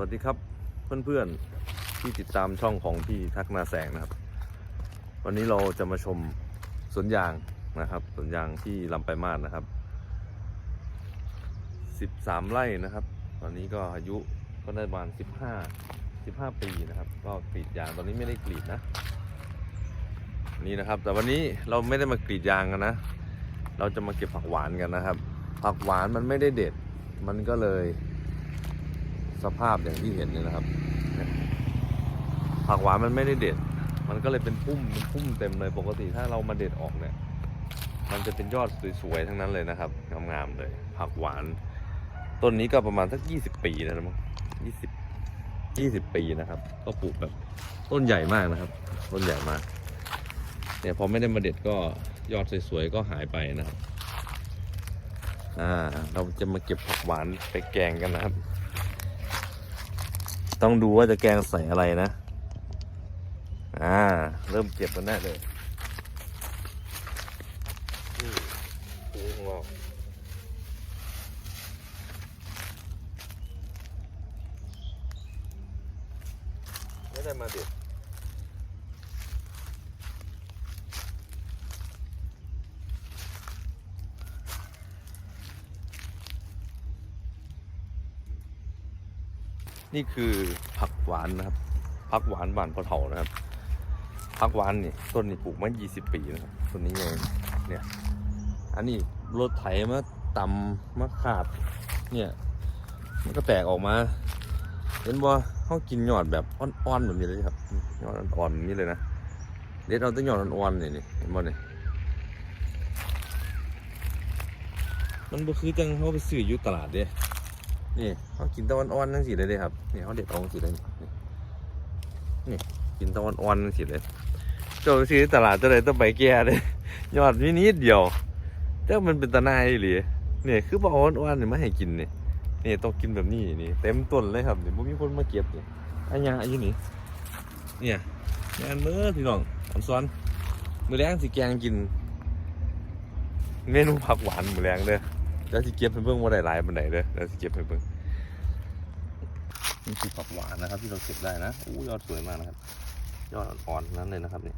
วัสดีครับเพื่อนๆที่ติดตามช่องของพี่ทักนาแสงนะครับ วันนี้เราจะมาชมสวนยางนะครับสวนยางที่ลำไปมาศนะครับ 13 ไร่นะครับ ตอนนี้ก็อายุก็ได้ประมาณ 15 15 ปีนะครับ ก็กรีดยางตอนนี้ไม่ได้กรีดนะนี่นะครับ แต่วันนี้เราไม่ได้มากรีดยางกันนะ เราจะมาเก็บผักหวานกันนะครับ ผักหวานมันไม่ได้เด็ดมันก็เลย สภาพอย่างที่เห็นเนี่ยนะครับ ผักหวานมันไม่ได้เด็ด มันก็เลยเป็นพุ่มเป็นพุ่มเต็มเลยปกติถ้าเรามาเด็ดออกเนี่ย มันจะเป็นยอดสวยๆทั้งนั้นเลยนะครับงามๆเลย ผักหวาน ต้นนี้ก็ประมาณสักยี่สิบปีนะมั้งยี่สิบยี่สิบปีนะครับ ก็ปลูกแบบต้นใหญ่มากนะครับ ต้นใหญ่มากเนี่ยพอไม่ได้มาเด็ดก็ยอดสวยๆก็หายไปนะครับอ่าเราจะมาเก็บผักหวานไปแกงกันนะครับ ต้องดูว่าจะแกงใส่อะไรนะ อ่า เริ่มเก็บกันแน่เลยนี่ปูของเราไม่ได้มาเด็ด นี่คือผักหวานนะครับผักหวานหวานพอเถานะครับผักหวานนี่ต้นนี้ปลูกมา20 ปีนะครับต้นนี้เองเนี่ย อันนี้รถไถมาตำมาขาดเนี่ยมันก็แตกออกมา เห็นว่าเขากินยอดแบบอ่อนๆแบบนี้เลยครับยอดอ่อนๆแบบนี้เลยนะเด็ดเอาแต่ยอดอ่อนๆนี่นี่เห็นบ่เนี่ยมันบ่คือจังเขาไปซื้ออยู่ตลาดเด้ นี่เขากินตะวันอ่อนนั่นสิเลยเด้ครับนี่เขาเด็ดเออกสิเลยนี่นี่กินตะวันอ่อนนั่นสิเลยเจ้าซื้อตลาดเจะเลยต้องไปแก่เลยยอดนิดเดียวแต่มันเป็นตะนายหรือนี่คือบอกอ่อนๆนี่ไม่ให้กินเนี่ยนี่ต้องกินแบบนี้นี่เต็มต้นเลยครับเนี่บ่มีคนมาเก็บเนี่อันยาอันนี้นี่เนี่ยงานมือพี่น้องอันซ้อนมือแรงสิแกงกินเมนูผักหวานมือแรงเด้อ แล้วสิเก็บให้เบิ่งว่าได้หลายปานใดเด้อแล้วสิเก็บให้เบิ่งนี่คือผักหวานนะครับ ที่เราเก็บได้นะอู้ยอดสวยมากนะครับ ยอดอ่อนๆนั้นเลยนะครับเนี่ย